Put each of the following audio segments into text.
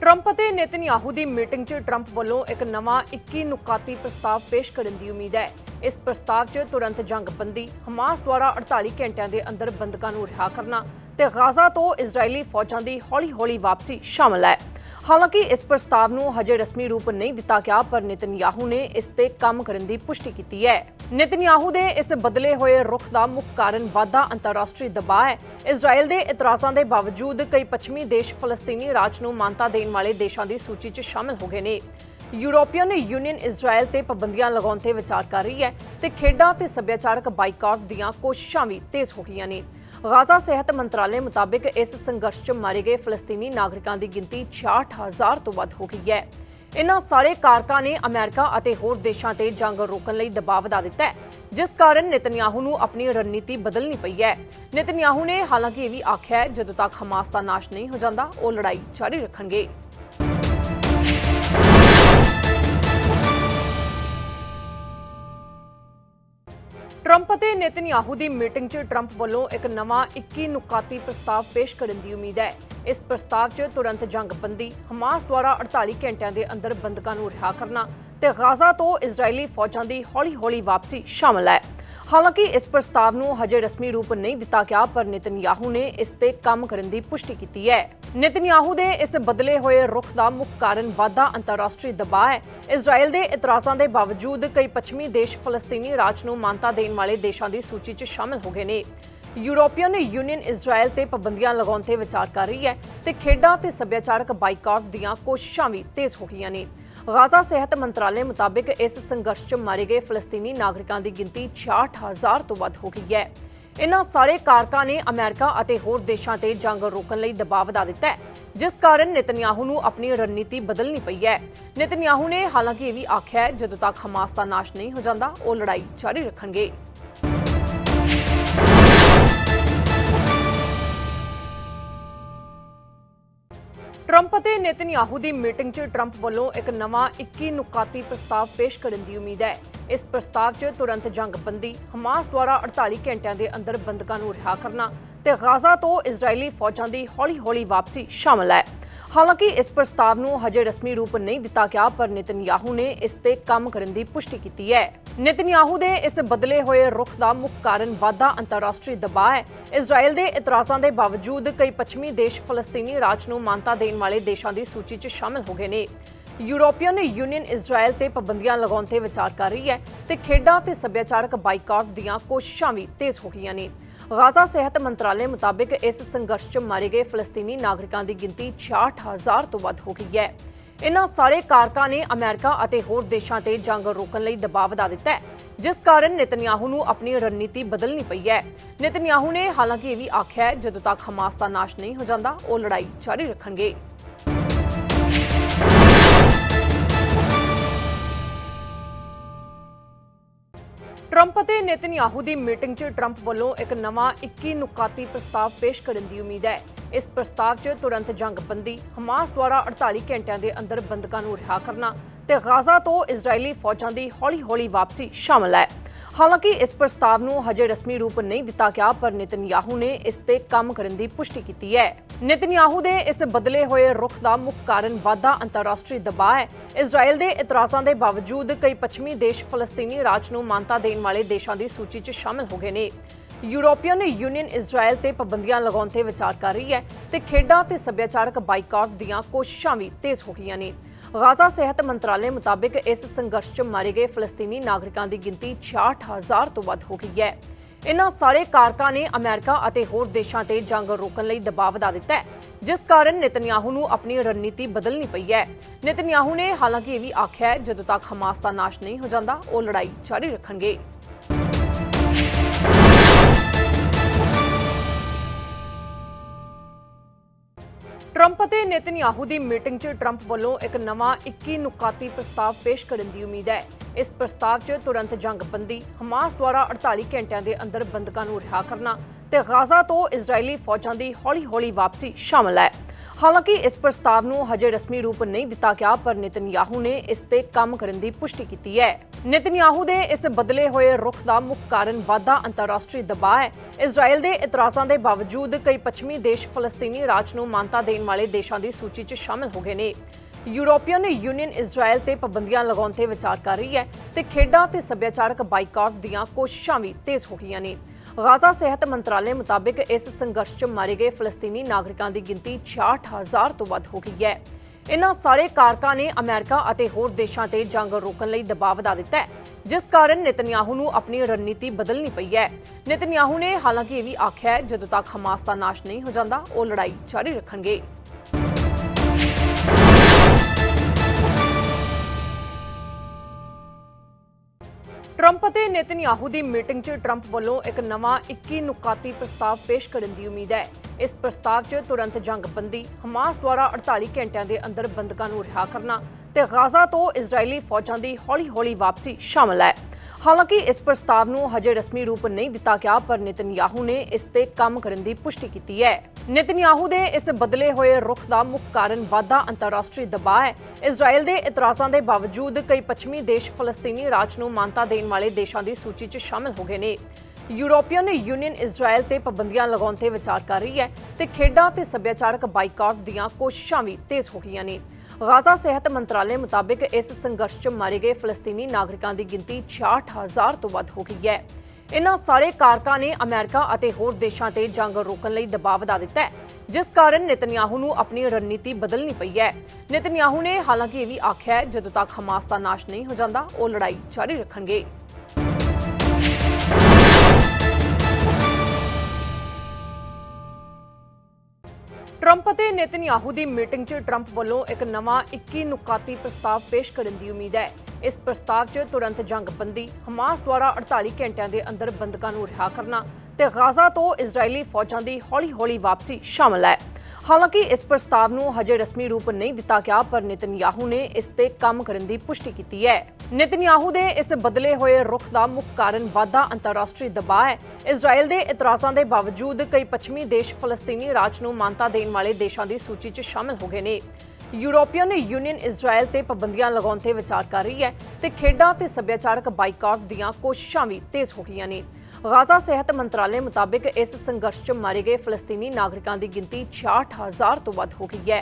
Trump ਅਤੇ Netanyahu ਦੀ meeting 'ਚ ਟਰੰਪ ਵੱਲੋਂ ਇੱਕ ਨਵਾਂ 21 ਨੁਕਾਤੀ ਪ੍ਰਸਤਾਵ ਪੇਸ਼ ਕਰਨ ਦੀ ਉਮੀਦ ਹੈ। ਇਸ ਪ੍ਰਸਤਾਵ 'ਚ ਤੁਰੰਤ ਜੰਗਬੰਦੀ, ਹਮਾਸ ਦੁਆਰਾ 48 ਘੰਟਿਆਂ ਦੇ ਅੰਦਰ ਬੰਦਕਾਂ ਨੂੰ ਰਿਹਾ ਕਰਨਾ ਤੇ ਗਾਜ਼ਾ ਤੋਂ ਇਜ਼ਰਾਈਲੀ ਫੌਜਾਂ ਦੀ ਹੌਲੀ-ਹੌਲੀ ਵਾਪਸੀ ਸ਼ਾਮਲ ਹੈ। ਹਾਲਾਂਕਿ ਇਸ ਪ੍ਰਸਤਾਵ ਨੂੰ ਹਜੇ ਰਸਮੀ ਰੂਪ ਨਹੀਂ ਦਿੱਤਾ ਗਿਆ, ਪਰ ਨੇਤਨਯਾਹੂ ਨੇ ਇਸ ਤੇ ਕੰਮ ਕਰਨ ਦੀ ਪੁਸ਼ਟੀ ਕੀਤੀ ਹੈ। ਨੇਤਨਯਾਹੂ ਦੇ ਇਸ ਬਦਲੇ ਹੋਏ ਰੁਖ ਦਾ ਮੁੱਖ ਕਾਰਨ ਵਾਧਾ ਅੰਤਰਰਾਸ਼ਟਰੀ ਦਬਾਅ ਹੈ। ਇਜ਼ਰਾਈਲ ਦੇ ਇਤਰਾਜ਼ਾਂ ਦੇ ਬਾਵਜੂਦ ਕਈ ਪੱਛਮੀ ਦੇਸ਼ ਫਲਸਤੀਨੀ ਰਾਜ ਨੂੰ ਮਾਨਤਾ ਦੇਣ ਵਾਲੇ ਦੇਸ਼ਾਂ ਦੀ ਸੂਚੀ 'ਚ ਸ਼ਾਮਲ ਹੋ ਗਏ ਨੇ। ਯੂਰੋਪੀਅਨ ਯੂਨੀਅਨ ਇਜ਼ਰਾਈਲ ਤੇ ਪਾਬੰਦੀਆਂ ਲਗਾਉਣ ਤੇ ਵਿਚਾਰ ਕਰ ਰਹੀ ਹੈ ਤੇ ਖੇਡਾਂ ਤੇ ਸੱਭਿਆਚਾਰਕ ਬਾਈਕਾਟ ਦੀਆਂ ਕੋਸ਼ਿਸ਼ਾਂ ਵੀ ਤੇਜ਼ ਹੋ ਗਈਆਂ ਨੇ। ਗਾਜ਼ਾ ਸਿਹਤ ਮੰਤਰਾਲੇ ਮੁਤਾਬਕ ਇਸ ਸੰਘਰਸ਼ 'ਚ ਮਾਰੇ ਗਏ ਫਲਸਤੀਨੀ ਨਾਗਰਿਕਾਂ ਦੀ ਗਿਣਤੀ 66000 ਤੋਂ ਵੱਧ ਹੋ ਗਈ ਹੈ। ਇਨ੍ਹਾਂ ਸਾਰੇ ਕਾਰਕਾਂ ਨੇ ਅਮਰੀਕਾ ਅਤੇ ਹੋਰ ਦੇਸ਼ਾਂ ਤੇ ਜੰਗ ਰੋਕਣ ਲਈ ਦਬਾਅ ਵਧਾ ਦਿੱਤਾ ਹੈ, ਜਿਸ ਕਾਰਨ ਨੇਤਨਯਾਹੂ ਨੂੰ ਆਪਣੀ ਰਣਨੀਤੀ ਬਦਲਣੀ ਪਈ ਹੈ। ਨੇਤਨਯਾਹੂ ਨੇ ਹਾਲਾਂਕਿ ਇਹ ਵੀ ਆਖਿਆ ਹੈ, ਜਦੋਂ ਤੱਕ ਹਮਾਸ ਦਾ ਨਾਸ਼ ਨਹੀਂ ਹੋ ਜਾਂਦਾ, ਉਹ ਲੜਾਈ ਜਾਰੀ ਰੱਖਣਗੇ। ਟਰੰਪ ਅਤੇ ਨੇਤਨਯਾਹੂ ਦੀ ਮੀਟਿੰਗ 'ਚ ਟਰੰਪ ਵੱਲੋਂ ਇੱਕ ਨਵਾਂ 21 ਨੁਕਾਤੀ ਪ੍ਰਸਤਾਵ ਪੇਸ਼ ਕਰਨ ਦੀ ਉਮੀਦ ਹੈ। ਇਸ ਪ੍ਰਸਤਾਵ 'ਚ ਤੁਰੰਤ ਜੰਗਬੰਦੀ, ਹਮਾਸ ਦੁਆਰਾ 48 ਘੰਟਿਆਂ ਦੇ ਅੰਦਰ ਬੰਦਕਾਂ ਨੂੰ ਰਿਹਾ ਕਰਨਾ ਤੇ ਗਾਜ਼ਾ ਤੋਂ ਇਜ਼ਰਾਈਲੀ ਫੌਜਾਂ ਦੀ ਹੌਲੀ-ਹੌਲੀ ਵਾਪਸੀ ਸ਼ਾਮਲ ਹੈ। ਹਾਲਾਂਕਿ ਇਸ ਪ੍ਰਸਤਾਵ ਨੂੰ ਹਜੇ ਰਸਮੀ ਰੂਪ ਨਹੀਂ ਦਿੱਤਾ ਗਿਆ, ਪਰ ਨੇਤਨਯਾਹੂ ਨੇ ਇਸ ਤੇ ਕੰਮ ਕਰਨ ਦੀ ਪੁਸ਼ਟੀ ਕੀਤੀ ਹੈ। ਨੇਤਨਯਾਹੂ ਦੇ ਇਸ ਬਦਲੇ ਹੋਏ ਰੁਖ ਦਾ ਮੁੱਖ ਕਾਰਨ ਵਾਧਾ ਅੰਤਰਰਾਸ਼ਟਰੀ ਦਬਾਅ ਹੈ। ਇਜ਼ਰਾਈਲ ਦੇ ਇਤਰਾਜ਼ਾਂ ਦੇ ਬਾਵਜੂਦ ਕਈ ਪੱਛਮੀ ਦੇਸ਼ ਫਲਸਤੀਨੀ ਰਾਜ ਨੂੰ ਮਾਨਤਾ ਦੇਣ ਵਾਲੇ ਦੇਸ਼ਾਂ ਦੀ ਸੂਚੀ 'ਚ ਸ਼ਾਮਲ ਹੋ ਗਏ ਨੇ। ਯੂਰੋਪੀਅਨ ਯੂਨੀਅਨ ਇਜ਼ਰਾਈਲ ਤੇ ਪਾਬੰਦੀਆਂ ਲਗਾਉਣ ਤੇ ਵਿਚਾਰ ਕਰ ਰਹੀ ਹੈ ਤੇ ਖੇਡਾਂ ਤੇ ਸੱਭਿਆਚਾਰਕ ਬਾਈਕਾਟ ਦੀਆਂ ਕੋਸ਼ਿਸ਼ਾਂ ਵੀ ਤੇਜ਼ ਹੋ ਗਈਆਂ ਨੇ। ਗਾਜ਼ਾ ਸਿਹਤ ਮੰਤਰਾਲੇ ਮੁਤਾਬਕ ਇਸ ਸੰਘਰਸ਼ 'ਚ ਮਾਰੇ ਗਏ ਫਲਸਤੀਨੀ ਨਾਗਰਿਕਾਂ ਦੀ ਗਿਣਤੀ 66000 ਤੋਂ ਵੱਧ ਹੋ ਗਈ ਹੈ। ਇਨ੍ਹਾਂ ਸਾਰੇ ਕਾਰਕਾਂ ਨੇ ਅਮਰੀਕਾ ਅਤੇ ਹੋਰ ਦੇਸ਼ਾਂ ਤੇ ਜੰਗ ਰੋਕਣ ਲਈ ਦਬਾਅ ਵਧਾ ਦਿੱਤਾ ਹੈ, ਜਿਸ ਕਾਰਨ ਨੇਤਨਯਾਹੂ ਨੂੰ ਆਪਣੀ ਰਣਨੀਤੀ ਬਦਲਣੀ ਪਈ ਹੈ। ਨੇਤਨਯਾਹੂ ਨੇ ਹਾਲਾਂਕਿ ਇਹ ਵੀ ਆਖਿਆ ਹੈ, ਜਦੋਂ ਤੱਕ ਹਮਾਸ ਦਾ ਨਾਸ਼ ਨਹੀਂ ਹੋ ਜਾਂਦਾ, ਉਹ ਲੜਾਈ ਜਾਰੀ ਰੱਖਣਗੇ। ਟਰੰਪ ਅਤੇ ਨੇਤਨਯਾਹੂ ਦੀ ਮੀਟਿੰਗ 'ਚ ਟਰੰਪ ਵੱਲੋਂ ਇੱਕ ਨਵਾਂ 21 ਨੁਕਾਤੀ ਪ੍ਰਸਤਾਵ ਪੇਸ਼ ਕਰਨ ਦੀ ਉਮੀਦ ਹੈ। ਇਸ ਪ੍ਰਸਤਾਵ 'ਚ ਤੁਰੰਤ ਜੰਗਬੰਦੀ, ਹਮਾਸ ਦੁਆਰਾ 48 ਘੰਟਿਆਂ ਦੇ ਅੰਦਰ ਬੰਦਕਾਂ ਨੂੰ ਰਿਹਾ ਕਰਨਾ ਤੇ ਗਾਜ਼ਾ ਤੋਂ ਇਜ਼ਰਾਈਲੀ ਫੌਜਾਂ ਦੀ ਹੌਲੀ-ਹੌਲੀ ਵਾਪਸੀ ਸ਼ਾਮਲ ਹੈ। ਹਾਲਾਂਕਿ ਇਸ ਪ੍ਰਸਤਾਵ ਨੂੰ ਹਜੇ ਰਸਮੀ ਰੂਪ ਨਹੀਂ ਦਿੱਤਾ ਗਿਆ, ਪਰ ਨੇਤਨਯਾਹੂ ਨੇ ਇਸ ਤੇ ਕੰਮ ਕਰਨ ਦੀ ਪੁਸ਼ਟੀ ਕੀਤੀ ਹੈ। ਨੇਤਨਯਾਹੂ ਦੇ ਇਸ ਬਦਲੇ ਹੋਏ ਰੁਖ ਦਾ ਮੁੱਖ ਕਾਰਨ ਵਾਧਾ ਅੰਤਰਰਾਸ਼ਟਰੀ ਦਬਾਅ ਹੈ। ਇਜ਼ਰਾਈਲ ਦੇ ਇਤਰਾਜ਼ਾਂ ਦੇ ਬਾਵਜੂਦ ਕਈ ਪੱਛਮੀ ਦੇਸ਼ ਫਲਸਤੀਨੀ ਰਾਜ ਨੂੰ ਮਾਨਤਾ ਦੇਣ ਵਾਲੇ ਦੇਸ਼ਾਂ ਦੀ ਸੂਚੀ 'ਚ ਸ਼ਾਮਲ ਹੋ ਗਏ ਨੇ। ਯੂਰੋਪੀਅਨ ਯੂਨੀਅਨ ਇਜ਼ਰਾਈਲ ਤੇ ਪਾਬੰਦੀਆਂ ਲਗਾਉਣ ਤੇ ਵਿਚਾਰ ਕਰ ਰਹੀ ਹੈ ਤੇ ਖੇਡਾਂ ਤੇ ਸੱਭਿਆਚਾਰਕ ਬਾਈਕਾਟ ਦੀਆਂ ਕੋਸ਼ਿਸ਼ਾਂ ਵੀ ਤੇਜ਼ ਹੋ ਗਈਆਂ ਨੇ। ਗਾਜ਼ਾ ਸਿਹਤ ਮੰਤਰਾਲੇ ਮੁਤਾਬਕ ਇਸ ਸੰਘਰਸ਼ 'ਚ ਮਾਰੇ ਗਏ ਫਲਸਤੀਨੀ ਨਾਗਰਿਕਾਂ ਦੀ ਗਿਣਤੀ 66000 ਤੋਂ ਵੱਧ ਹੋ ਗਈ ਹੈ। ਇਨ੍ਹਾਂ ਸਾਰੇ ਕਾਰਕਾਂ ਨੇ ਅਮਰੀਕਾ ਅਤੇ ਹੋਰ ਦੇਸ਼ਾਂ ਤੇ ਜੰਗ ਰੋਕਣ ਲਈ ਦਬਾਅ ਵਧਾ ਦਿੱਤਾ ਹੈ, ਜਿਸ ਕਾਰਨ ਨੇਤਨਯਾਹੂ ਨੂੰ ਆਪਣੀ ਰਣਨੀਤੀ ਬਦਲਣੀ ਪਈ ਹੈ। ਨੇਤਨਯਾਹੂ ਨੇ ਹਾਲਾਂਕਿ ਇਹ ਵੀ ਆਖਿਆ ਹੈ, ਜਦੋਂ ਤੱਕ ਹਮਾਸ ਦਾ ਨਾਸ਼ ਨਹੀਂ ਹੋ ਜਾਂਦਾ, ਉਹ ਲੜਾਈ ਜਾਰੀ ਰੱਖਣਗੇ। ਟਰੰਪ ਅਤੇ ਨੇਤਨਯਾਹੂ ਦੀ ਮੀਟਿੰਗ 'ਚ ਟਰੰਪ ਵੱਲੋਂ ਇੱਕ ਨਵਾਂ 21 ਨੁਕਾਤੀ ਪ੍ਰਸਤਾਵ ਪੇਸ਼ ਕਰਨ ਦੀ ਉਮੀਦ ਹੈ ਇਸ ਪ੍ਰਸਤਾਵ 'ਚ ਤੁਰੰਤ ਜੰਗਬੰਦੀ ਹਮਾਸ ਦੁਆਰਾ 48 ਘੰਟਿਆਂ ਦੇ ਅੰਦਰ ਬੰਦਕਾਂ ਨੂੰ ਰਿਹਾ ਕਰਨਾ ਤੇ ਗਾਜ਼ਾ ਤੋਂ ਇਜ਼ਰਾਈਲੀ ਫੌਜਾਂ ਦੀ ਹੌਲੀ-ਹੌਲੀ ਵਾਪਸੀ ਸ਼ਾਮਲ ਹੈ ਹਾਲਾਂਕਿ ਇਸ ਪ੍ਰਸਤਾਵ ਨੂੰ ਹਜੇ ਰਸਮੀ ਰੂਪ ਨਹੀਂ ਦਿੱਤਾ ਗਿਆ, ਪਰ ਨੇਤਨਯਾਹੂ ਨੇ ਇਸ ਤੇ ਕੰਮ ਕਰਨ ਦੀ ਪੁਸ਼ਟੀ ਕੀਤੀ ਹੈ। ਨੇਤਨਯਾਹੂ ਦੇ ਇਸ ਬਦਲੇ ਹੋਏ ਰੁਖ ਦਾ ਮੁੱਖ ਕਾਰਨ ਵਾਧਾ ਅੰਤਰਰਾਸ਼ਟਰੀ ਦਬਾਅ ਹੈ। ਇਜ਼ਰਾਈਲ ਦੇ ਇਤਰਾਜ਼ਾਂ ਦੇ ਬਾਵਜੂਦ ਕਈ ਪੱਛਮੀ ਦੇਸ਼ ਫਲਸਤੀਨੀ ਰਾਜ ਨੂੰ ਮਾਨਤਾ ਦੇਣ ਵਾਲੇ ਦੇਸ਼ਾਂ ਦੀ ਸੂਚੀ 'ਚ ਸ਼ਾਮਲ ਹੋ ਗਏ ਨੇ। ਯੂਰੋਪੀਅਨ ਯੂਨੀਅਨ ਇਜ਼ਰਾਈਲ ਤੇ ਪਾਬੰਦੀਆਂ ਲਗਾਉਣ ਤੇ ਵਿਚਾਰ ਕਰ ਰਹੀ ਹੈ ਤੇ ਖੇਡਾਂ ਤੇ ਸੱਭਿਆਚਾਰਕ ਬਾਈਕਾਟ ਦੀਆਂ ਕੋਸ਼ਿਸ਼ਾਂ ਵੀ ਤੇਜ਼ ਹੋ ਗਈਆਂ ਨੇ। ਗਾਜ਼ਾ ਸਿਹਤ ਮੰਤਰਾਲੇ ਮੁਤਾਬਕ ਇਸ ਸੰਘਰਸ਼ 'ਚ ਮਾਰੇ ਗਏ ਫਲਸਤੀਨੀ ਨਾਗਰਿਕਾਂ ਦੀ ਗਿਣਤੀ 66000 ਤੋਂ ਵੱਧ ਹੋ ਗਈ ਹੈ। ਇਨ੍ਹਾਂ ਸਾਰੇ ਕਾਰਕਾਂ ਨੇ ਅਮਰੀਕਾ ਅਤੇ ਹੋਰ ਦੇਸ਼ਾਂ ਤੇ ਜੰਗ ਰੋਕਣ ਲਈ ਦਬਾਅ ਵਧਾ ਦਿੱਤਾ ਹੈ, ਜਿਸ ਕਾਰਨ ਨੇਤਨਯਾਹੂ ਨੂੰ ਆਪਣੀ ਰਣਨੀਤੀ ਬਦਲਣੀ ਪਈ ਹੈ। ਨੇਤਨਯਾਹੂ ਨੇ ਹਾਲਾਂਕਿ ਇਹ ਵੀ ਆਖਿਆ ਹੈ, ਜਦੋਂ ਤੱਕ ਹਮਾਸ ਦਾ ਨਾਸ਼ ਨਹੀਂ ਹੋ ਜਾਂਦਾ, ਉਹ ਲੜਾਈ ਜਾਰੀ ਰੱਖਣਗੇ। ਟਰੰਪ ਅਤੇ ਨੇਤਨਯਾਹੂ ਦੀ ਮੀਟਿੰਗ 'ਚ ਟਰੰਪ ਵੱਲੋਂ ਇੱਕ ਨਵਾਂ 21 ਨੁਕਾਤੀ ਪ੍ਰਸਤਾਵ ਪੇਸ਼ ਕਰਨ ਦੀ ਉਮੀਦ ਹੈ। ਇਸ ਪ੍ਰਸਤਾਵ 'ਚ ਤੁਰੰਤ ਜੰਗਬੰਦੀ, ਹਮਾਸ ਦੁਆਰਾ 48 ਘੰਟਿਆਂ ਦੇ ਅੰਦਰ ਬੰਦਕਾਂ ਨੂੰ ਰਿਹਾ ਕਰਨਾ ਤੇ ਗਾਜ਼ਾ ਤੋਂ ਇਜ਼ਰਾਈਲੀ ਫੌਜਾਂ ਦੀ ਹੌਲੀ-ਹੌਲੀ ਵਾਪਸੀ ਸ਼ਾਮਲ ਹੈ। ਹਾਲਾਂਕਿ ਇਸ ਪ੍ਰਸਤਾਵ ਨੂੰ ਹਜੇ ਰਸਮੀ ਰੂਪ ਨਹੀਂ ਦਿੱਤਾ ਗਿਆ, ਪਰ ਨਿਤਨਯਾਹੂ ਨੇ ਇਸ ਤੇ ਕੰਮ ਕਰਨ ਦੀ ਪੁਸ਼ਟੀ ਕੀਤੀ ਹੈ। ਨਿਤਨਯਾਹੂ ਦੇ ਇਸ ਬਦਲੇ ਹੋਏ ਰੁਖ ਦਾ ਮੁੱਖ ਕਾਰਨ ਵਾਧਾ ਅੰਤਰਰਾਸ਼ਟਰੀ ਦਬਾਅ ਹੈ। ਇਜ਼ਰਾਈਲ ਦੇ ਇਤਰਾਜ਼ਾਂ ਦੇ ਬਾਵਜੂਦ ਕਈ ਪੱਛਮੀ ਦੇਸ਼ ਫਲਸਤੀਨੀ ਰਾਜ ਨੂੰ ਮਾਨਤਾ ਦੇਣ ਵਾਲੇ ਦੇਸ਼ਾਂ ਦੀ ਸੂਚੀ 'ਚ ਸ਼ਾਮਲ ਹੋ ਗਏ ਨੇ। ਯੂਰੋਪੀਅਨ ਯੂਨੀਅਨ ਇਜ਼ਰਾਈਲ ਤੇ ਪਾਬੰਦੀਆਂ ਲਗਾਉਣ ਤੇ ਵਿਚਾਰ ਕਰ ਰਹੀ ਹੈ ਤੇ ਖੇਡਾਂ ਤੇ ਸੱਭਿਆਚਾਰਕ ਬਾਈਕਾਟ ਦੀਆਂ ਕੋਸ਼ਿਸ਼ਾਂ ਵੀ ਤੇਜ਼ ਹੋ ਗਈਆਂ ਨੇ। ਗਾਜ਼ਾ ਸਿਹਤ ਮੰਤਰਾਲੇ ਮੁਤਾਬਕ ਇਸ ਸੰਘਰਸ਼ 'ਚ ਮਾਰੇ ਗਏ ਫਲਸਤੀਨੀ ਨਾਗਰਿਕਾਂ ਦੀ ਗਿਣਤੀ 66000 ਤੋਂ ਵੱਧ ਹੋ ਗਈ ਹੈ। ਇਨ੍ਹਾਂ ਸਾਰੇ ਕਾਰਕਾਂ ਨੇ ਅਮਰੀਕਾ ਅਤੇ ਹੋਰ ਦੇਸ਼ਾਂ ਤੇ ਜੰਗ ਰੋਕਣ ਲਈ ਦਬਾਅ ਵਧਾ ਦਿੱਤਾ ਹੈ, ਜਿਸ ਕਾਰਨ ਨੇਤਨਯਾਹੂ ਨੂੰ ਆਪਣੀ ਰਣਨੀਤੀ ਬਦਲਣੀ ਪਈ ਹੈ। ਨੇਤਨਯਾਹੂ ਨੇ ਹਾਲਾਂਕਿ ਇਹ ਵੀ ਆਖਿਆ ਹੈ, ਜਦੋਂ ਤੱਕ ਹਮਾਸ ਦਾ ਨਾਸ਼ ਨਹੀਂ ਹੋ ਜਾਂਦਾ, ਉਹ ਲੜਾਈ ਜਾਰੀ ਰੱਖਣਗੇ। ਟਰੰਪ ਅਤੇ ਨੇਤਨਯਾਹੂ ਦੀ ਮੀਟਿੰਗ 'ਚ ਟਰੰਪ ਵੱਲੋਂ ਇੱਕ ਨਵਾਂ 21 ਨੁਕਾਤੀ ਪ੍ਰਸਤਾਵ ਪੇਸ਼ ਕਰਨ ਦੀ ਉਮੀਦ ਹੈ। ਇਸ ਪ੍ਰਸਤਾਵ 'ਚ ਤੁਰੰਤ ਜੰਗਬੰਦੀ, ਹਮਾਸ ਦੁਆਰਾ 48 ਘੰਟਿਆਂ ਦੇ ਅੰਦਰ ਬੰਦਕਾਂ ਨੂੰ ਰਿਹਾ ਕਰਨਾ ਤੇ ਗਾਜ਼ਾ ਤੋਂ ਇਜ਼ਰਾਈਲੀ ਫੌਜਾਂ ਦੀ ਹੌਲੀ-ਹੌਲੀ ਵਾਪਸੀ ਸ਼ਾਮਲ ਹੈ। ਹਾਲਾਂਕਿ ਇਸ ਪ੍ਰਸਤਾਵ ਨੂੰ ਹਜੇ ਰਸਮੀ ਰੂਪ ਨਹੀਂ ਦਿੱਤਾ ਗਿਆ, ਪਰ ਨਿਤਨਯਾਹੂ ਨੇ ਇਸ ਤੇ ਕੰਮ ਕਰਨ ਦੀ ਪੁਸ਼ਟੀ ਕੀਤੀ ਹੈ। ਨਿਤਨਯਾਹੂ ਦੇ ਇਸ ਬਦਲੇ ਹੋਏ ਰੁਖ ਦਾ ਮੁੱਖ ਕਾਰਨ ਵਾਧਾ ਅੰਤਰਰਾਸ਼ਟਰੀ ਦਬਾਅ ਹੈ। ਇਜ਼ਰਾਈਲ ਦੇ ਇਤਰਾਜ਼ਾਂ ਦੇ ਬਾਵਜੂਦ ਕਈ ਪੱਛਮੀ ਦੇਸ਼ ਫਲਸਤੀਨੀ ਰਾਜ ਨੂੰ ਮਾਨਤਾ ਦੇਣ ਵਾਲੇ ਦੇਸ਼ਾਂ ਦੀ ਸੂਚੀ 'ਚ ਸ਼ਾਮਲ ਹੋ ਗਏ ਨੇ। ਯੂਰੋਪੀਅਨ ਯੂਨੀਅਨ ਇਜ਼ਰਾਈਲ ਤੇ ਪਾਬੰਦੀਆਂ ਲਗਾਉਣ ਤੇ ਵਿਚਾਰ ਕਰ ਰਹੀ ਹੈ ਤੇ ਖੇਡਾਂ ਤੇ ਸੱਭਿਆਚਾਰਕ ਬਾਈਕਾਟ ਦੀਆਂ ਕੋਸ਼ਿਸ਼ਾਂ ਵੀ ਤੇਜ਼ ਹੋ ਗਈਆਂ ਨੇ। ਗਾਜ਼ਾ ਸਿਹਤ ਮੰਤਰਾਲੇ ਮੁਤਾਬਕ ਇਸ ਸੰਘਰਸ਼ 'ਚ ਮਾਰੇ ਗਏ ਫਲਸਤੀਨੀ ਨਾਗਰਿਕਾਂ ਦੀ ਗਿਣਤੀ 66000 ਤੋਂ ਵੱਧ ਹੋ ਗਈ ਹੈ। ਇਨ੍ਹਾਂ ਸਾਰੇ ਕਾਰਕਾਂ ਨੇ ਅਮਰੀਕਾ ਅਤੇ ਹੋਰ ਦੇਸ਼ਾਂ ਤੇ ਜੰਗ ਰੋਕਣ ਲਈ ਦਬਾਅ ਵਧਾ ਦਿੱਤਾ ਹੈ, ਜਿਸ ਕਾਰਨ ਨੇਤਨਯਾਹੂ ਨੂੰ ਆਪਣੀ ਰਣਨੀਤੀ ਬਦਲਣੀ ਪਈ ਹੈ। ਨੇਤਨਯਾਹੂ ਨੇ ਹਾਲਾਂਕਿ ਇਹ ਵੀ ਆਖਿਆ ਹੈ, ਜਦੋਂ ਤੱਕ ਹਮਾਸ ਦਾ ਨਾਸ਼ ਨਹੀਂ ਹੋ ਜਾਂਦਾ, ਉਹ ਲੜਾਈ ਜਾਰੀ ਰੱਖਣਗੇ। ਟਰੰਪ ਅਤੇ ਨੇਤਨਯਾਹੂ ਦੀ ਮੀਟਿੰਗ 'ਚ ਟਰੰਪ ਵੱਲੋਂ ਇੱਕ ਨਵਾਂ 21 ਨੁਕਾਤੀ ਪ੍ਰਸਤਾਵ ਪੇਸ਼ ਕਰਨ ਦੀ ਉਮੀਦ ਹੈ ਇਸ ਪ੍ਰਸਤਾਵ 'ਚ ਤੁਰੰਤ ਜੰਗਬੰਦੀ ਹਮਾਸ ਦੁਆਰਾ 48 ਘੰਟਿਆਂ ਦੇ ਅੰਦਰ ਬੰਦਕਾਂ ਨੂੰ ਰਿਹਾ ਕਰਨਾ ਤੇ ਗਾਜ਼ਾ ਤੋਂ ਇਜ਼ਰਾਈਲੀ ਫੌਜਾਂ ਦੀ ਹੌਲੀ-ਹੌਲੀ ਵਾਪਸੀ ਸ਼ਾਮਲ ਹੈ ਹਾਲਾਂਕਿ ਇਸ ਪ੍ਰਸਤਾਵ ਨੂੰ ਹਜੇ ਰਸਮੀ ਰੂਪ ਨਹੀਂ ਦਿੱਤਾ ਗਿਆ, ਪਰ ਨਿਤਨਯਾਹੂ ਨੇ ਇਸ ਤੇ ਕੰਮ ਕਰਨ ਦੀ ਪੁਸ਼ਟੀ ਕੀਤੀ ਹੈ। ਨਿਤਨਯਾਹੂ ਦੇ ਇਸ ਬਦਲੇ ਹੋਏ ਰੁਖ ਦਾ ਮੁੱਖ ਕਾਰਨ ਵਾਧਾ ਅੰਤਰਰਾਸ਼ਟਰੀ ਦਬਾਅ ਹੈ। ਇਜ਼ਰਾਈਲ ਦੇ ਇਤਰਾਜ਼ਾਂ ਦੇ ਬਾਵਜੂਦ ਕਈ ਪੱਛਮੀ ਦੇਸ਼ ਫਲਸਤੀਨੀ ਰਾਜ ਨੂੰ ਮਾਨਤਾ ਦੇਣ ਵਾਲੇ ਦੇਸ਼ਾਂ ਦੀ ਸੂਚੀ 'ਚ ਸ਼ਾਮਲ ਹੋ ਗਏ ਨੇ। ਯੂਰੋਪੀਅਨ ਯੂਨੀਅਨ ਇਜ਼ਰਾਈਲ ਤੇ ਪਾਬੰਦੀਆਂ ਲਗਾਉਣ ਤੇ ਵਿਚਾਰ ਕਰ ਰਹੀ ਹੈ ਤੇ ਖੇਡਾਂ ਤੇ ਸੱਭਿਆਚਾਰਕ ਬਾਈਕਾਟ ਦੀਆਂ ਕੋਸ਼ਿਸ਼ਾਂ ਵੀ ਤੇਜ਼ ਹੋ ਗਈਆਂ ਨੇ। ਗਾਜ਼ਾ ਸਿਹਤ ਮੰਤਰਾਲੇ ਮੁਤਾਬਕ ਇਸ ਸੰਘਰਸ਼ 'ਚ ਮਾਰੇ ਗਏ ਫਲਸਤੀਨੀ ਨਾਗਰਿਕਾਂ ਦੀ ਗਿਣਤੀ 66000 ਤੋਂ ਵੱਧ ਹੋ ਗਈ ਹੈ।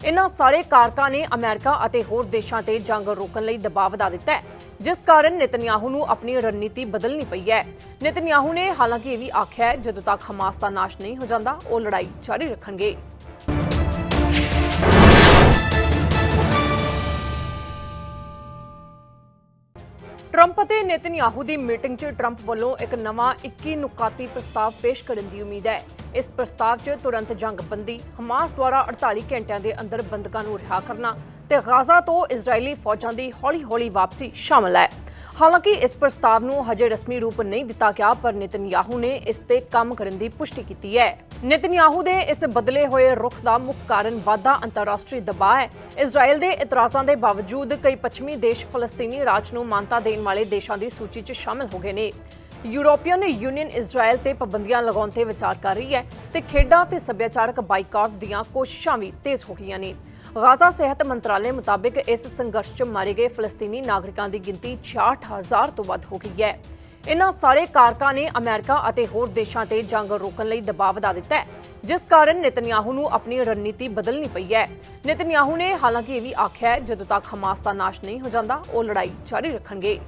ਇਨ੍ਹਾਂ ਸਾਰੇ ਕਾਰਕਾਂ ਨੇ ਅਮਰੀਕਾ ਅਤੇ ਹੋਰ ਦੇਸ਼ਾਂ ਤੇ ਜੰਗ ਰੋਕਣ ਲਈ ਦਬਾਅ ਵਧਾ ਦਿੱਤਾ ਹੈ, ਜਿਸ ਕਾਰਨ ਨੇਤਨਯਾਹੂ ਨੂੰ ਆਪਣੀ ਰਣਨੀਤੀ ਬਦਲਣੀ ਪਈ ਹੈ। ਨੇਤਨਯਾਹੂ ਨੇ ਹਾਲਾਂਕਿ ਇਹ ਵੀ ਆਖਿਆ ਹੈ, ਜਦੋਂ ਤੱਕ ਹਮਾਸ ਦਾ ਨਾਸ਼ ਨਹੀਂ ਹੋ ਜਾਂਦਾ, ਉਹ ਲੜਾਈ ਜਾਰੀ ਰੱਖਣਗੇ। ਟਰੰਪ ਅਤੇ ਨੇਤਨਯਾਹੂ ਦੀ ਮੀਟਿੰਗ 'ਚ ਟਰੰਪ ਵੱਲੋਂ ਇੱਕ ਨਵਾਂ 21 ਨੁਕਾਤੀ ਪ੍ਰਸਤਾਵ ਪੇਸ਼ ਕਰਨ ਦੀ ਉਮੀਦ ਹੈ। ਇਸ ਪ੍ਰਸਤਾਵ 'ਚ ਤੁਰੰਤ ਜੰਗਬੰਦੀ, ਹਮਾਸ ਦੁਆਰਾ 48 ਘੰਟਿਆਂ ਦੇ ਅੰਦਰ ਬੰਦਕਾਂ ਨੂੰ ਰਿਹਾ ਕਰਨਾ ਤੇ ਗਾਜ਼ਾ ਤੋਂ ਇਜ਼ਰਾਈਲੀ ਫੌਜਾਂ ਦੀ ਹੌਲੀ-ਹੌਲੀ ਵਾਪਸੀ ਸ਼ਾਮਲ ਹੈ। ਹਾਲਾਂਕਿ ਇਸ ਪ੍ਰਸਤਾਵ ਨੂੰ ਹਜੇ ਰਸਮੀ ਰੂਪ ਨਹੀਂ ਦਿੱਤਾ ਗਿਆ, ਪਰ ਨਿਤਨਯਾਹੂ ਨੇ ਇਸ ਤੇ ਕੰਮ ਕਰਨ ਦੀ ਪੁਸ਼ਟੀ ਕੀਤੀ ਹੈ। ਨਿਤਨਯਾਹੂ ਦੇ ਇਸ ਬਦਲੇ ਹੋਏ ਰੁਖ ਦਾ ਮੁੱਖ ਕਾਰਨ ਵਾਧਾ ਅੰਤਰਰਾਸ਼ਟਰੀ ਦਬਾਅ ਹੈ। ਇਜ਼ਰਾਈਲ ਦੇ ਇਤਰਾਜ਼ਾਂ ਦੇ ਬਾਵਜੂਦ ਕਈ ਪੱਛਮੀ ਦੇਸ਼ ਫਲਸਤੀਨੀ ਰਾਜ ਨੂੰ ਮਾਨਤਾ ਦੇਣ ਵਾਲੇ ਦੇਸ਼ਾਂ ਦੀ ਸੂਚੀ 'ਚ ਸ਼ਾਮਲ ਹੋ ਗਏ ਨੇ। ਯੂਰੋਪੀਅਨ ਯੂਨੀਅਨ ਇਜ਼ਰਾਈਲ ਤੇ ਪਾਬੰਦੀਆਂ ਲਗਾਉਣ ਤੇ ਵਿਚਾਰ ਕਰ ਰਹੀ ਹੈ ਤੇ ਖੇਡਾਂ ਤੇ ਸੱਭਿਆਚਾਰਕ ਬਾਈਕਾਟ ਦੀਆਂ ਕੋਸ਼ਿਸ਼ਾਂ ਵੀ ਤੇਜ਼ ਹੋ ਗਈਆਂ ਨੇ। ਗਾਜ਼ਾ ਸਿਹਤ ਮੰਤਰਾਲੇ ਮੁਤਾਬਕ ਇਸ ਸੰਘਰਸ਼ 'ਚ ਮਾਰੇ ਗਏ ਫਲਸਤੀਨੀ ਨਾਗਰਿਕਾਂ ਦੀ ਗਿਣਤੀ 66000 ਤੋਂ ਵੱਧ ਹੋ ਗਈ ਹੈ। ਇਨ੍ਹਾਂ ਸਾਰੇ ਕਾਰਕਾਂ ਨੇ ਅਮਰੀਕਾ ਅਤੇ ਹੋਰ ਦੇਸ਼ਾਂ ਤੇ ਜੰਗ ਰੋਕਣ ਲਈ ਦਬਾਅ ਵਧਾ ਦਿੱਤਾ ਹੈ, ਜਿਸ ਕਾਰਨ ਨੇਤਨਯਾਹੂ ਨੂੰ ਆਪਣੀ ਰਣਨੀਤੀ ਬਦਲਣੀ ਪਈ ਹੈ। ਨੇਤਨਯਾਹੂ ਨੇ ਹਾਲਾਂਕਿ ਇਹ ਵੀ ਆਖਿਆ ਹੈ, ਜਦੋਂ ਤੱਕ ਹਮਾਸ ਦਾ ਨਾਸ਼ ਨਹੀਂ ਹੋ ਜਾਂਦਾ, ਉਹ ਲੜਾਈ ਜਾਰੀ ਰੱਖਣਗੇ।